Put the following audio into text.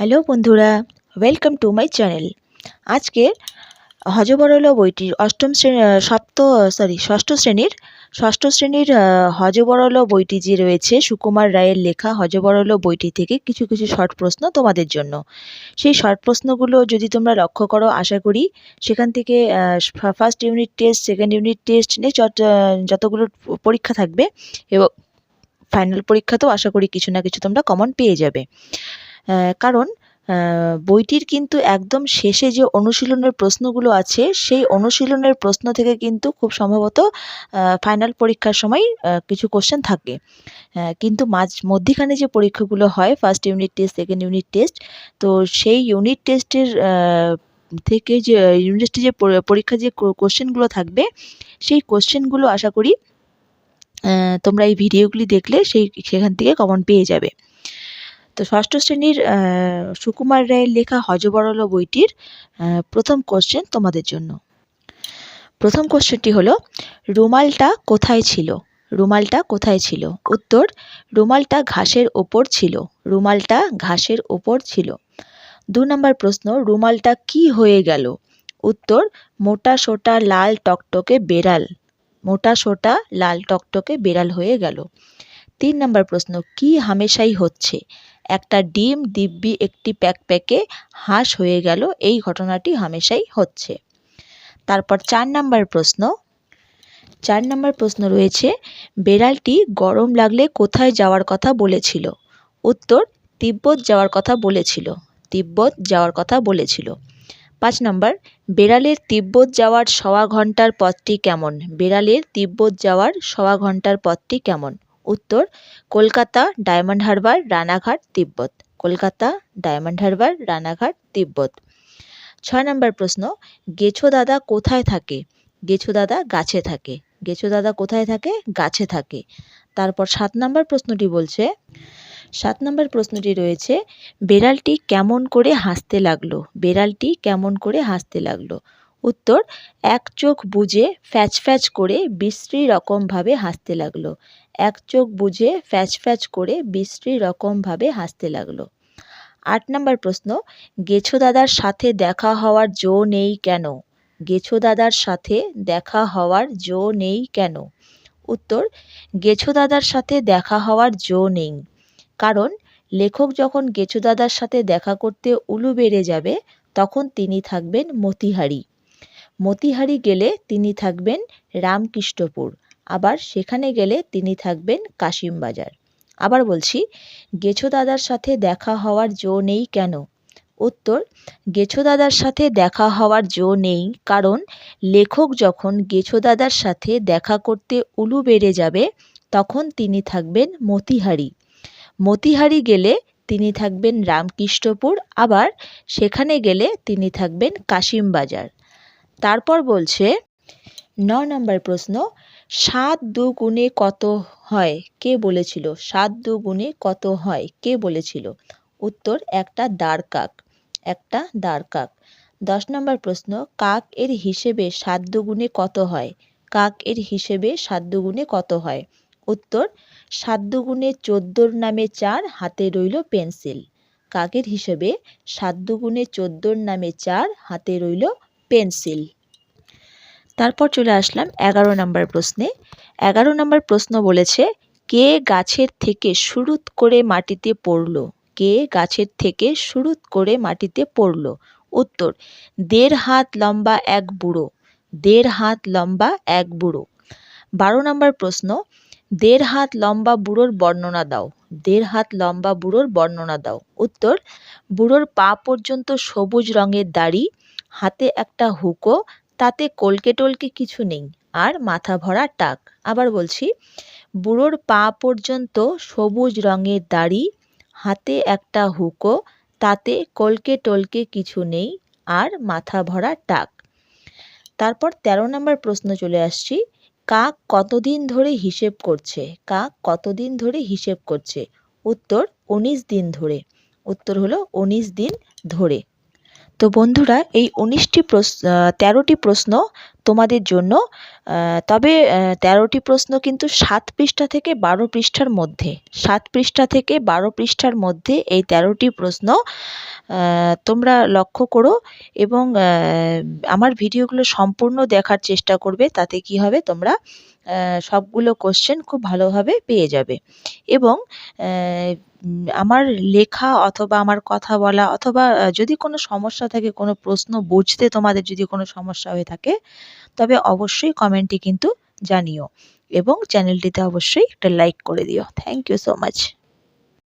Hello বন্ধুরা welcome to my channel আজকে হজবরল বইটির অষ্টম শ্রেণি সপ্ত সরি ষষ্ঠ শ্রেণির ষষ্ঠ শ্রেণির হজবরল বইটি যে রয়েছে, সুকুমার রায়ের লেখা হজবরল বইটি থেকে কিছু কিছু শর্ট প্রশ্ন তোমাদের জন্য। সেই শর্ট প্রশ্নগুলো যদি তোমরা লক্ষ্য করো, আশা করি সেখান থেকে first unit test second unit test নিয়ে যতগুলো পরীক্ষা থাকবে, এবং ফাইনাল পরীক্ষাতেও আশা করি কিছু না কিছু তোমরা কমন পেয়ে যাবে। কারণ বইটির কিন্তু একদম শেষে যে অনুশীলনের প্রশ্নগুলো আছে, সেই অনুশীলনের প্রশ্ন থেকে কিন্তু খুব সম্ভবত ফাইনাল পরীক্ষার সময় কিছু কোশ্চেন থাকে। কিন্তু মাঝ, মধ্যিখানে যে পরীক্ষাগুলো হয় first unit test second unit test তো সেই ইউনিট টেস্টের থেকে যে ইউনিট টেস্টে যে পরীক্ষার যে কোশ্চেনগুলো থাকবে, সেই কোশ্চেনগুলো আশা করি তোমরা এই ভিডিওগুলি দেখলে, সেই, সেখান থেকে কমন পেয়ে যাবে। তো ষষ্ঠ শ্রেণির সুকুমার রায়ের লেখা হজবরল বইটির প্রথম কোশ্চেন তোমাদের জন্য। প্রথম কোশ্চেনটি হলো, রুমালটা কোথায় ছিল? রুমালটা কোথায় ছিল? উত্তর, রুমালটা ঘাসের ওপর ছিল। রুমালটা ঘাসের ওপর ছিল। দু নম্বর প্রশ্ন, রুমালটা কি হয়ে গেল? উত্তর, মোটা সোটা লাল টকটকে বেড়াল। মোটা সোটা লাল টকটকে বেড়াল হয়ে গেল। তিন নম্বর প্রশ্ন, কি হামেশাই হচ্ছে? একটা ডিম, দিব্যি একটি প্যাকপ্যাকে হাঁস হয়ে গেল। এই ঘটনাটি হামেশাই হচ্ছে। তারপর চার নম্বর প্রশ্ন। চার নম্বর প্রশ্ন রয়েছে, বেড়ালটি গরম লাগলে কোথায় যাওয়ার কথা বলেছিল? উত্তর, তিব্বত যাওয়ার কথা বলেছিল। তিব্বত যাওয়ার কথা বলেছিল। পাঁচ নম্বর, বেড়ালের তিব্বত যাওয়ার সওয়া ঘণ্টার পথটি কেমন? বেড়ালের তিব্বত যাওয়ার সওয়া ঘণ্টার পথটি কেমন? উত্তর, কলকাতা, ডায়মন্ড হারবার, রানাঘাট, তিব্বত। কলকাতা, ডায়মন্ড হারবার, রানাঘাট, তিব্বত। ছয় নম্বর প্রশ্ন, গেছো দাদা কোথায় থাকে? গেছো দাদা গাছে থাকে। গেছো দাদা কোথায় থাকে? গাছে থাকে। তারপর সাত নম্বর প্রশ্নটি বলছে, সাত নম্বর প্রশ্নটি রয়েছে, বেড়ালটি কেমন করে হাসতে লাগল? বেড়ালটি কেমন করে হাসতে লাগল? উত্তর, এক চোখ বুজে ফ্যাচ ফ্যাচ করে বিশ্রী রকমভাবে হাসতে লাগল। এক চোখ বুজে ফ্যাচ ফ্যাচ করে বিশ্রী রকমভাবে হাসতে লাগল। আট নম্বর প্রশ্ন, গেছো দাদার সাথে দেখা হওয়ার জো নেই কেন? গেছো দাদার সাথে দেখা হওয়ার জো নেই কেন? উত্তর, গেছো দাদার সাথে দেখা হওয়ার জো নেই। কারণ, লেখক যখন গেছো দাদার সাথে দেখা করতে উলু বেড়ে যাবে, তখন তিনি থাকবেন মতিহারি। মতিহারি গেলে তিনি থাকবেন রামকৃষ্ণপুর, আবার সেখানে গেলে তিনি থাকবেন কাশিমবাজার। আবার বলছি, গেছো দাদার সাথে দেখা হওয়ার জো নেই কেন? উত্তর, গেছো দাদার সাথে দেখা হওয়ার জো নেই কারণ লেখক যখন গেছো দাদার সাথে দেখা করতে উলু বেড়ে যাবে, তখন তিনি থাকবেন মতিহারি। মতিহারি গেলে তিনি থাকবেন রামকৃষ্ণপুর, আবার সেখানে গেলে তিনি থাকবেন কাশিমবাজার। তারপর বলছে, ন নম্বর প্রশ্ন, সাত দুগুণে কত হয়? কে বলেছিল? সাত দুগুণে কত হয়? কে বলেছিল? উত্তর, একটা দাঁড় কাক একটা দাঁড় কাক দশ নম্বর প্রশ্ন, কাক এর হিসেবে সাত দুগুণে কত হয়? কাক এর হিসেবে সাত দুগুণে কত হয়? উত্তর, সাত দুগুণে চোদ্দোর নামে চার, হাতে রইল পেন্সিল। কাকের হিসেবে সাত দুগুণে চোদ্দোর নামে চার, হাতে রইল পেন্সিল। তারপর চলে আসলাম এগারো নম্বর প্রশ্নে। এগারো নম্বর প্রশ্ন বলেছে, কে গাছের থেকে শুরুত করে মাটিতে পড়ল? কে গাছের থেকে শুরুত করে মাটিতে পড়ল? উত্তর, দেড় হাত লম্বা এক বুড়ো। দেড় হাত লম্বা এক বুড়ো। বারো নম্বর প্রশ্ন, দেড় হাত লম্বা বুড়োর বর্ণনা দাও। দেড় হাত লম্বা বুড়োর বর্ণনা দাও। উত্তর, বুড়োর পা পর্যন্ত সবুজ রঙের দাড়ি হাতে একটা হুকো, তাতে কলকে টলকে কিছু নেই, আর মাথা ভরা টাক। আবার বলছি, বুড়োর পা পর্যন্ত সবুজ রঙের দাড়ি, হাতে একটা হুকো, তাতে কলকে টলকে কিছু নেই, আর মাথা ভরা টাক। তারপর ১৩ নম্বর প্রশ্ন চলে আসছি, কাক কতদিন ধরে হিসেব করছে? কাক কতদিন ধরে হিসেব করছে? উত্তর, উনিশ দিন ধরে। উত্তর হলো, উনিশ দিন ধরে। তো বন্ধুরা, এই উনিশটি প্রশ্ন তেরোটি প্রশ্ন তোমাদের জন্য। তবে তেরোটি প্রশ্ন কিন্তু সাত পৃষ্ঠা থেকে বারো পৃষ্ঠার মধ্যে। সাত পৃষ্ঠা থেকে বারো পৃষ্ঠার মধ্যে এই তেরোটি প্রশ্ন তোমরা লক্ষ্য করো এবং আমার ভিডিওগুলো সম্পূর্ণ দেখার চেষ্টা করবে, তাতে কি হবে তোমরা সবগুলো কোশ্চেন খুব ভালোভাবে পেয়ে যাবে। এবং আমার লেখা অথবা আমার কথা বলা অথবা যদি কোনো সমস্যা থাকে, কোনো প্রশ্ন বুঝতে তোমাদের যদি কোনো সমস্যা হয়ে থাকে, তবে অবশ্যই কমেন্টে কিন্তু জানিও এবং চ্যানেলটিতে অবশ্যই একটা লাইক করে দিও। Thank you so much